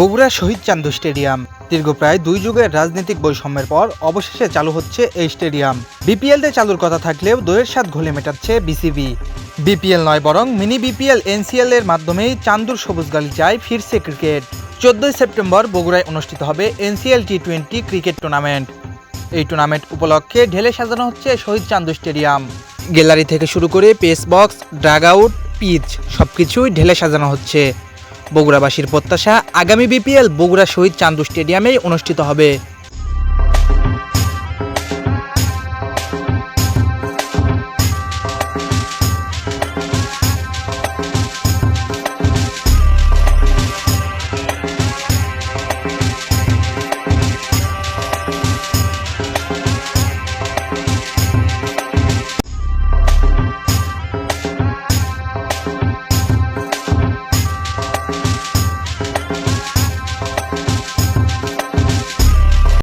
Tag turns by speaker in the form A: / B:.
A: বগুড়া শহীদ চান্দু stadium. দীর্ঘ প্রায় দুই যুগের রাজনৈতিক বৈষম্যের পর অবশেষে চালু হচ্ছে এই স্টেডিয়াম। বিপিএলতে চালুর কথা থাকলেও দইয়ের স্বাদ ঘোলে মেটাচ্ছে বিসিবি। বিপিএল নয় বরং মিনি বিপিএল এনসিএল এর মাধ্যমেই চান্দুর সবুজ গালিচায় ফিরছে ক্রিকেট। চোদ্দই সেপ্টেম্বর বগুড়ায় অনুষ্ঠিত হবে NCL T twenty cricket tournament. এই টুর্নামেন্ট উপলক্ষে ঢেলে সাজানো হচ্ছে শহীদ চান্দু স্টেডিয়াম। গ্যালারি থেকে শুরু করে pace box, dugout, pitch সবকিছুই ঢেলে সাজানো হচ্ছে। বগুড়াবাসীর প্রত্যাশা আগামী বিপিএল বগুড়া শহীদ চান্দু স্টেডিয়ামেই অনুষ্ঠিত হবে।